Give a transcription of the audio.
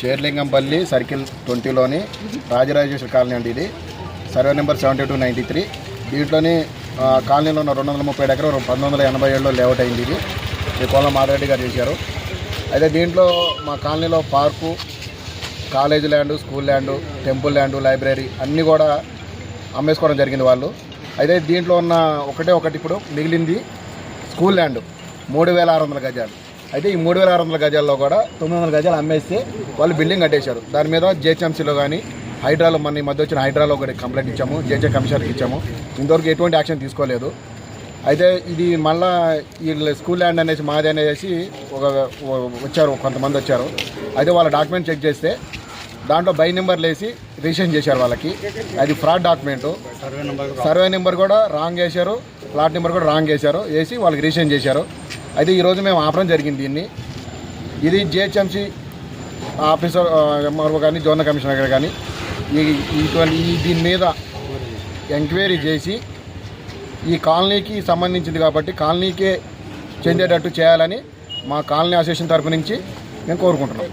Serilingampally circle ట్వంటీలోని Rajarajeshwari colony అండి ఇది. Survey number seventy two ninety three. దీంట్లోని కాలనీలో ఉన్న రెండు వందల ముప్పై ఎకరం పంతొమ్మిది వందల ఎనభై ఏడులో లేఅవుట్ అయింది ఇది. ఈ కోలం మాధవరెడ్డి గారు చేశారు. అయితే దీంట్లో మా కాలనీలో park college land school land temple land library అన్నీ కూడా అమ్మేసుకోవడం జరిగింది వాళ్ళు. అయితే దీంట్లో ఉన్న ఒకటే ఒకటి ఇప్పుడు మిగిలింది స్కూల్ ల్యాండ్ మూడు వేల ఆరు వందల గజాలు. అయితే ఈ మూడు వేల ఆరు వందల గజాల్లో కూడా తొమ్మిది వందల గజాలు అమ్మేస్తే వాళ్ళు బిల్డింగ్ కట్టేశారు. దాని మీద జేహెచ్ఎంసీలో కానీ హైడ్రాలో మన ఈ మధ్య వచ్చిన హైడ్రాలో ఒకటి కంప్లైంట్ ఇచ్చాము జేహెచ్ కమిషనర్కి ఇచ్చాము. ఇంతవరకు ఎటువంటి యాక్షన్ తీసుకోలేదు. అయితే ఇది మళ్ళా వీళ్ళ స్కూల్ ల్యాండ్ అనేసి మాది అనేసి ఒక ఒక- వచ్చారు కొంతమంది వచ్చారు. అయితే వాళ్ళ డాక్యుమెంట్ చెక్ చేస్తే దాంట్లో బై నెంబర్లు వేసి రిజిస్ట్రేషన్ చేశారు వాళ్ళకి. అది ఫ్రాడ్ డాక్యుమెంటు. సర్వే నెంబర్ కూడా రాంగ్ వేశారు ప్లాట్ నెంబర్ కూడా రాంగ్ వేశారు వేసి వాళ్ళకి రిజిస్ట్రేషన్ చేశారు. అయితే ఈరోజు మేము ఆపడం జరిగింది దీన్ని. ఇది జిహెచ్ఎంసీ ఆఫీసర్ ఎంఆర్ఓ కానీ జోనల్ కమిషనర్ గారు కానీ ఇటువంటి ఈ దీని మీద ఎంక్వైరీ చేసి ఈ కాలనీకి సంబంధించింది కాబట్టి కాలనీకే చెందేటట్టు చేయాలని మా కాలనీ అసోసియేషన్ తరపు నుంచి మేము కోరుకుంటున్నాం.